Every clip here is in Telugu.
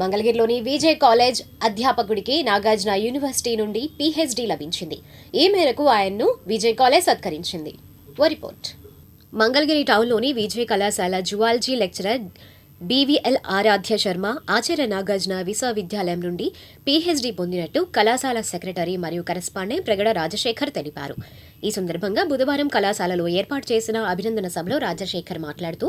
మంగళగిరిలోని విజయ్ కాలేజ్ అధ్యాపకుడికి నాగార్జున యూనివర్సిటీ నుండి పీహెచ్డీ లభించింది. ఈ మేరకు ఆయన్ను విజయ్ కాలేజ్ సత్కరించింది. ఓ రిపోర్ట్. మంగళగిరి టౌన్లోని విజయ్ కళాశాల zoology lecturer BVL Aradhya Sharma Acharya Nagarjuna విశ్వవిద్యాలయం నుండి పీహెచ్డీ పొందినట్టు కళాశాల సెక్రటరీ మరియు కరెస్పాండెంట్ ప్రగడ రాజశేఖర్ తెలిపారు. ఈ సందర్భంగా బుధవారం కళాశాలలో ఏర్పాటు చేసిన అభినందన సభలో రాజశేఖర్ మాట్లాడుతూ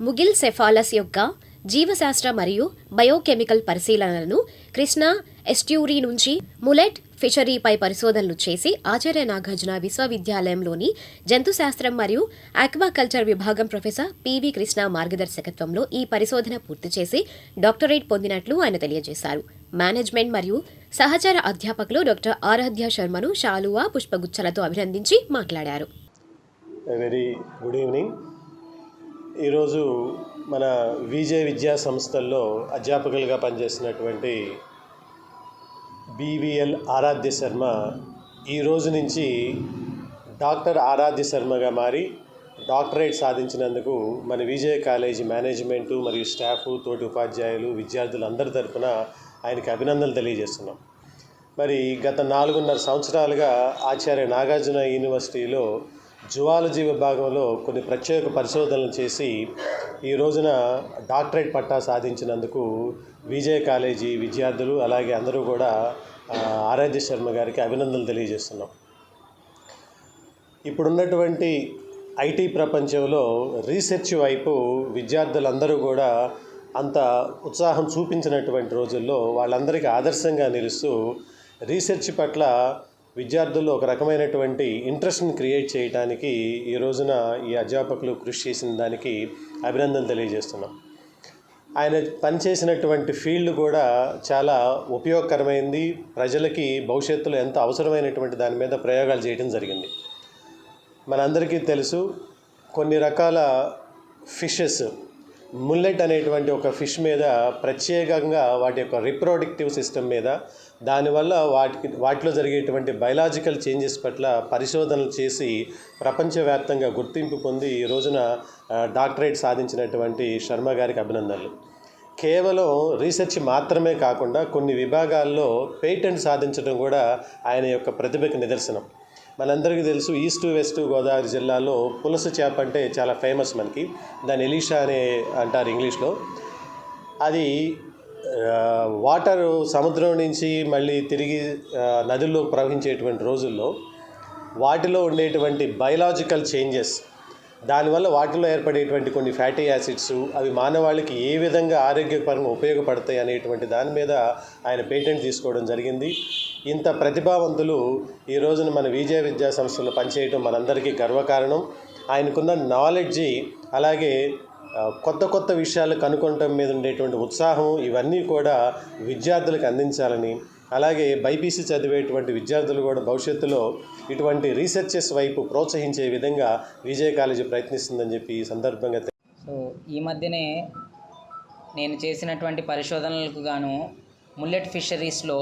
ముగిల్ సెఫాలస్ యొక్క జీవశాస్త్ర మరియు బయోకెమికల్ పరిశీలనలను కృష్ణా ఎస్ట్యూరీ నుంచి ములెట్ ఫిషరీపై పరిశోధనలు చేసి ఆచార్య నాగార్జున విశ్వవిద్యాలయంలోని జంతుశాస్త్రం మరియు ఆక్వాకల్చర్ విభాగం ప్రొఫెసర్ పివి కృష్ణ మార్గదర్శకత్వంలో ఈ పరిశోధన పూర్తి చేసి డాక్టరేట్ పొందినట్లు ఆయన తెలియజేశారు. మేనేజ్మెంట్ మరియు సహచర అధ్యాపకులు డాక్టర్ ఆరాధ్య శర్మను శాలువా పుష్పగుచ్చలతో అభినందించి మాట్లాడారు. వెరీ గుడ్ ఈవినింగ్ ఈరోజు మన విజయ విద్యా సంస్థల్లో అధ్యాపకులుగా పనిచేస్తున్నటువంటి బీవీఎల్ ఆరాధ్య శర్మ ఈ రోజు నుంచి డాక్టర్ ఆరాధ్య శర్మగా మారి డాక్టరేట్ సాధించినందుకు మన విజయ కాలేజీ మేనేజ్మెంటు మరియు స్టాఫ్ తోటి ఉపాధ్యాయులు విద్యార్థులు అందరి తరఫున ఆయనకి అభినందనలు తెలియజేస్తున్నాం. మరి గత నాలుగున్నర సంవత్సరాలుగా ఆచార్య నాగార్జున యూనివర్సిటీలో జువాలజీ విభాగంలో కొన్ని ప్రత్యేక పరిశోధనలు చేసి ఈ రోజున డాక్టరేట్ పట్టా సాధించినందుకు విజయ కాలేజీ విద్యార్థులు అలాగే అందరూ కూడా ఆరాధ్య శర్మ గారికి అభినందనలు తెలియజేస్తున్నాం. ఇప్పుడున్నటువంటి ఐటీ ప్రపంచంలో రీసెర్చ్ వైపు విద్యార్థులందరూ కూడా అంత ఉత్సాహం చూపించినటువంటి రోజుల్లో వాళ్ళందరికీ ఆదర్శంగా నిలుస్తూ రీసెర్చ్ పట్ల విద్యార్థుల్లో ఒక రకమైనటువంటి ఇంట్రెస్ట్ని క్రియేట్ చేయడానికి ఈ రోజున ఈ అధ్యాపకులు కృషి చేసిన దానికి అభినందన తెలియజేస్తున్నాం. ఆయన పనిచేసినటువంటి ఫీల్డ్ కూడా చాలా ఉపయోగకరమైంది. ప్రజలకి భవిష్యత్తులో ఎంత అవసరమైనటువంటి దాని మీద ప్రయోగాలు చేయడం జరిగింది. మనందరికీ తెలుసు కొన్ని రకాల ఫిషెస్ ముల్లెట్ అనేటువంటి ఒక ఫిష్ మీద ప్రత్యేకంగా వాటి యొక్క రిప్రొడక్టివ్ సిస్టమ్ మీద దానివల్ల వాటికి వాటిలో జరిగేటువంటి బయలాజికల్ చేంజెస్ పట్ల పరిశోధనలు చేసి ప్రపంచవ్యాప్తంగా గుర్తింపు పొంది ఈ రోజున డాక్టరేట్ సాధించినటువంటి శర్మ గారికి అభినందనలు. కేవలం రీసెర్చ్ మాత్రమే కాకుండా కొన్ని విభాగాల్లో పేటెంట్ సాధించడం కూడా ఆయన యొక్క ప్రతిభకి నిదర్శనం. మనందరికీ తెలుసు ఈస్ట్ వెస్ట్ గోదావరి జిల్లాలో పులస చేప అంటే చాలా ఫేమస్ మనకి. దాని ఎలీషా అనే అంటారు ఇంగ్లీష్లో. అది వాటర్ సముద్రం నుంచి మళ్ళీ తిరిగి నదుల్లో ప్రవహించేటువంటి రోజుల్లో వాటిలో ఉండేటువంటి బయలాజికల్ చేంజెస్ దానివల్ల వాటిలో ఏర్పడేటువంటి కొన్ని ఫ్యాటీ యాసిడ్స్ అవి మానవాళికి ఏ విధంగా ఆరోగ్యపరంగా ఉపయోగపడతాయి అనేటువంటి దాని మీద ఆయన పేటెంట్ తీసుకోవడం జరిగింది. ఇంత ప్రతిభావంతులు ఈ రోజున మన విజయ విద్యా సంస్థలో పనిచేయడం మనందరికీ గర్వకారణం. ఆయనకున్న నాలెడ్జి అలాగే కొత్త కొత్త విషయాలు కనుగొనటం మీద ఉండేటువంటి ఉత్సాహం ఇవన్నీ కూడా విద్యార్థులకు అందించాలని అలాగే బైపీసీ చదివేటువంటి విద్యార్థులు కూడా భవిష్యత్తులో ఇటువంటి రీసెర్చెస్ వైపు ప్రోత్సహించే విధంగా విజయ కాలేజీ ప్రయత్నిస్తుందని చెప్పి ఈ సందర్భంగా సో ఈ మధ్యనే నేను చేసినటువంటి పరిశోధనలకు గాను ముల్లెట్ ఫిషరీస్లో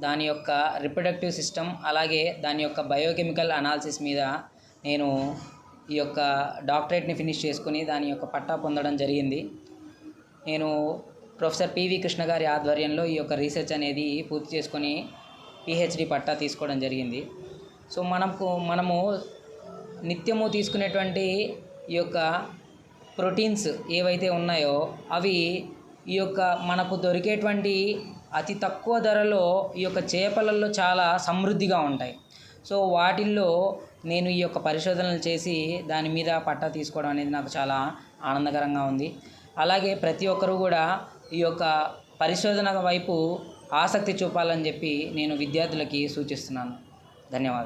దాని యొక్క రిప్రొడక్టివ్ సిస్టమ్ అలాగే దాని యొక్క బయోకెమికల్ అనాలిసిస్ మీద నేను ఈ యొక్క డాక్టరేట్ని ఫినిష్ చేసుకుని దాని యొక్క పట్టా పొందడం జరిగింది. నేను ప్రొఫెసర్ పివి కృష్ణ గారి ఆధ్వర్యంలో ఈ యొక్క రీసెర్చ్ అనేది పూర్తి చేసుకొని పిహెచ్డి పట్టా తీసుకోవడం జరిగింది. సో మనకు మనము నిత్యము తీసుకునేటువంటి ఈ యొక్క ప్రోటీన్స్ ఏవైతే ఉన్నాయో అవి ఈ యొక్క మనకు దొరికేటువంటి అతి తక్కువ ధరలో ఈ యొక్క చేపలలో చాలా సమృద్ధిగా ఉంటాయి. సో వాటిల్లో నేను ఈ యొక్క పరిశోధనలు చేసి దాని మీద పట్టా తీసుకోవడం అనేది నాకు చాలా ఆనందకరంగా ఉంది. అలాగే ప్రతి ఒక్కరూ కూడా ఈ యొక్క పరిశోధన వైపు ఆసక్తి చూపాలని చెప్పి నేను విద్యార్థులకి సూచిస్తున్నాను. ధన్యవాదాలు.